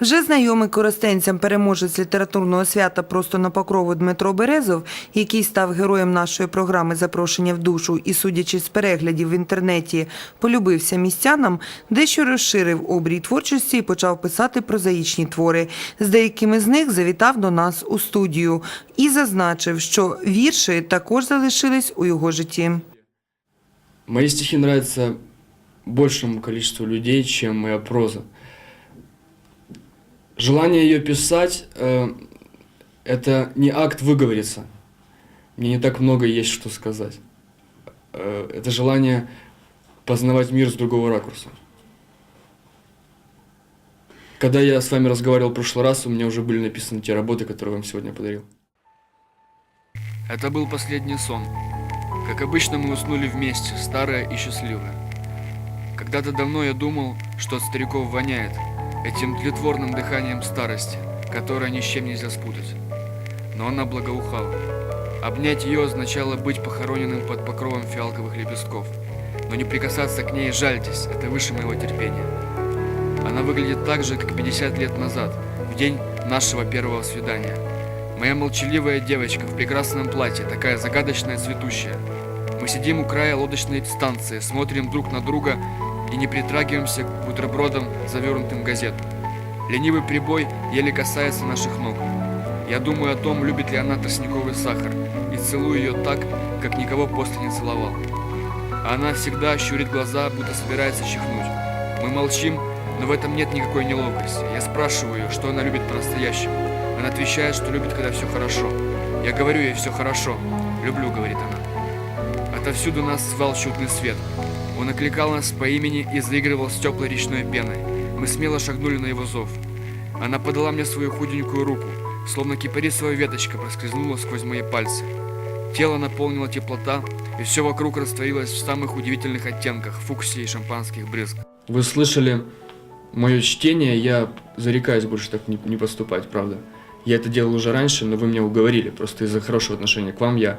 Вже знайомий користенцям переможець літературного свята просто на покрову Дмитро Березов, який став героєм нашої програми Запрошення в душу і, судячи з переглядів в інтернеті, полюбився містянам, дещо розширив обрій творчості і почав писати прозаїчні твори. З деякими з них завітав до нас у студію і зазначив, що вірші також залишились у його житті. Мои стихи нравятся большему количеству людей, чем моя проза. Желание ее писать э, это не акт выговориться. Мне не так много есть что сказать. Э, это желание познавать мир с другого ракурса. Когда я с вами разговаривал в прошлый раз, у меня уже были написаны те работы, которые вам сегодня подарил. Это был последний сон. Как обычно, мы уснули вместе, старые и счастливые. Когда-то давно я думал, что от стариков воняет этим тлетворным дыханием старости, которое ни с чем нельзя спутать. Но она благоухала. Обнять ее означало быть похороненным под покровом фиалковых лепестков. Но не прикасаться к ней жальтесь, это выше моего терпения. Она выглядит так же, как 50 лет назад, в день нашего первого свидания. Моя молчаливая девочка в прекрасном платье, такая загадочная, цветущая. Мы сидим у края лодочной станции, смотрим друг на друга и не притрагиваемся к бутербродам, завернутым в газету. Ленивый прибой еле касается наших ног. Я думаю о том, любит ли она тростниковый сахар, и целую ее так, как никого после не целовал. А она всегда щурит глаза, будто собирается чихнуть. Мы молчим, но в этом нет никакой неловкости. Я спрашиваю ее, что она любит по-настоящему. Она отвечает, что любит, когда все хорошо. Я говорю ей, все хорошо. Люблю, говорит она. Отовсюду нас звал чудный свет. Он окликал нас по имени и заигрывал с теплой речной пеной. Мы смело шагнули на его зов. Она подала мне свою худенькую руку, словно кипарисовая веточка проскользнула сквозь мои пальцы. Тело наполнила теплота, и все вокруг растворилось в самых удивительных оттенках фуксии и шампанских брызг. Вы слышали мое чтение, я зарекаюсь больше так не поступать, правда. Я это делал уже раньше, но вы меня уговорили, просто из-за хорошего отношения к вам я,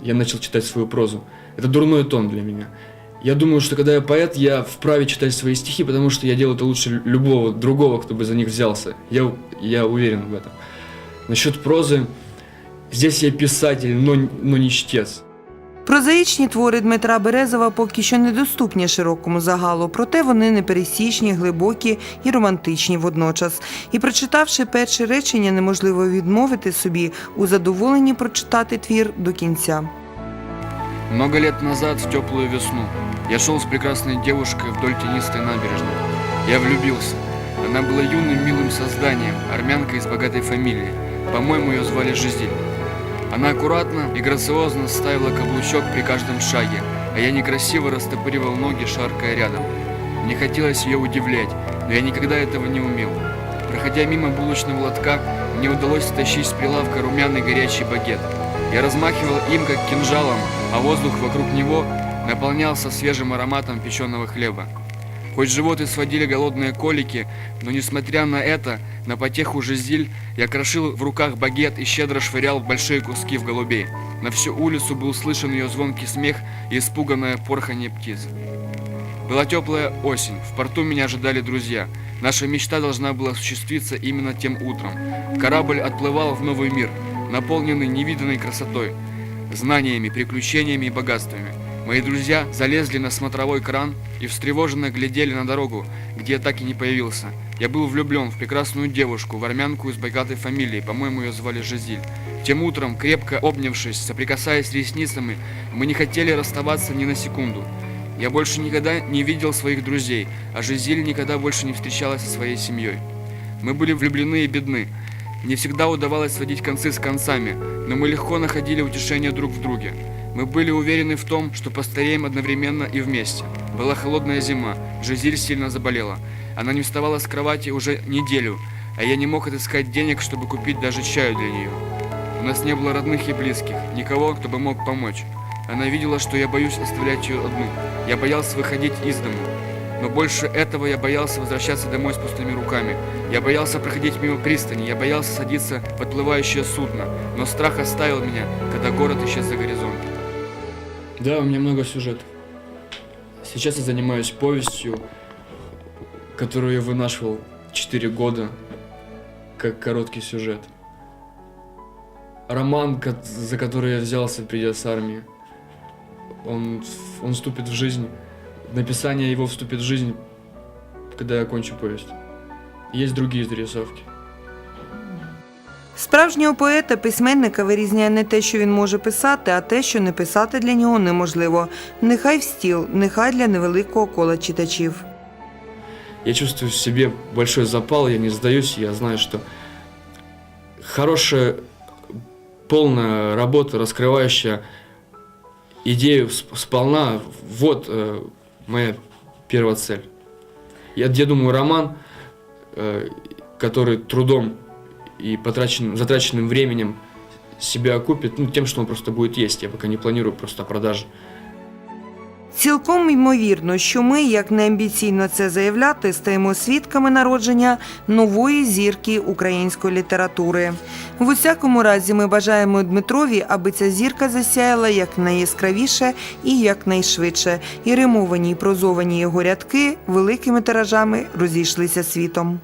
я начал читать свою прозу. Это дурной тон для меня. Я думаю, что когда я поэт, я вправе читать свои стихи, потому что я делаю это лучше любого другого, кто бы за них взялся. Я, я уверен в этом. Насчет прозы, здесь я писатель, но, но не чтец. Прозаїчні твори Дмитра Березова поки що недоступні широкому загалу, проте вони непересічні, глибокі і романтичні водночас. І прочитавши перше речення, неможливо відмовити собі у задоволенні прочитати твір до кінця. Много лет назад, в теплую весну, я шел с прекрасной девушкой вдоль тенистой набережной. Я влюбился. Она была юным милым созданием, армянка из богатой фамилии. По-моему, ее звали Жизель. Она аккуратно и грациозно ставила каблучок при каждом шаге, а я некрасиво растопыривал ноги, шаркая рядом. Мне хотелось ее удивлять, но я никогда этого не умел. Проходя мимо булочного лотка, мне удалось стащить с прилавка румяный горячий багет. Я размахивал им, как кинжалом, а воздух вокруг него наполнялся свежим ароматом печеного хлеба. Хоть живот и сводили голодные колики, но несмотря на это, на потеху Жизель, я крошил в руках багет и щедро швырял большие куски в голубей. На всю улицу был слышен ее звонкий смех и испуганное порханье птиц. Была теплая осень, в порту меня ожидали друзья. Наша мечта должна была осуществиться именно тем утром. Корабль отплывал в новый мир, наполненный невиданной красотой, знаниями, приключениями и богатствами. Мои друзья залезли на смотровой кран и встревоженно глядели на дорогу, где я так и не появился. Я был влюблен в прекрасную девушку, в армянку из богатой фамилии, по-моему, ее звали Жизель. Тем утром, крепко обнявшись, соприкасаясь ресницами, мы не хотели расставаться ни на секунду. Я больше никогда не видел своих друзей, а Жизель никогда больше не встречалась со своей семьей. Мы были влюблены и бедны. Не всегда удавалось сводить концы с концами, но мы легко находили утешение друг в друге. Мы были уверены в том, что постареем одновременно и вместе. Была холодная зима, Жизель сильно заболела. Она не вставала с кровати уже неделю, а я не мог отыскать денег, чтобы купить даже чаю для нее. У нас не было родных и близких, никого, кто бы мог помочь. Она видела, что я боюсь оставлять ее одну. Я боялся выходить из дому. Но больше этого я боялся возвращаться домой с пустыми руками. Я боялся проходить мимо пристани, я боялся садиться в подплывающее судно. Но страх оставил меня, когда город исчез за горизонтом. Да, у меня много сюжетов. Сейчас я занимаюсь повестью, которую я вынашивал 4 года, как короткий сюжет. Роман, за который я взялся, придя с армии, он, он вступит в жизнь, написание его вступит в жизнь, когда я окончу повесть. Есть другие зарисовки. Справжнього поета, письменника вирізняє не те, що він може писати, а те, що не писати для нього неможливо. Нехай в стіл, нехай для невеликого кола читачів. Я чувствую в себе большой запал, я не сдаюсь, я знаю, что хорошая, полная работа, раскрывающая идею сп- сполна, вот э, моя первая цель. Я, я думаю, роман, э, который трудом и потраченным, затраченным временем себя окупит, ну, тем, что он просто будет есть. Я пока не планирую просто о продаже. Цілком ймовірно, що ми, як неамбіційно це заявляти, стаємо свідками народження нової зірки української літератури. В усякому разі, ми бажаємо Дмитрові, аби ця зірка засяяла якнайяскравіше і якнайшвидше, і римовані й прозовані його рядки великими тиражами розійшлися світом.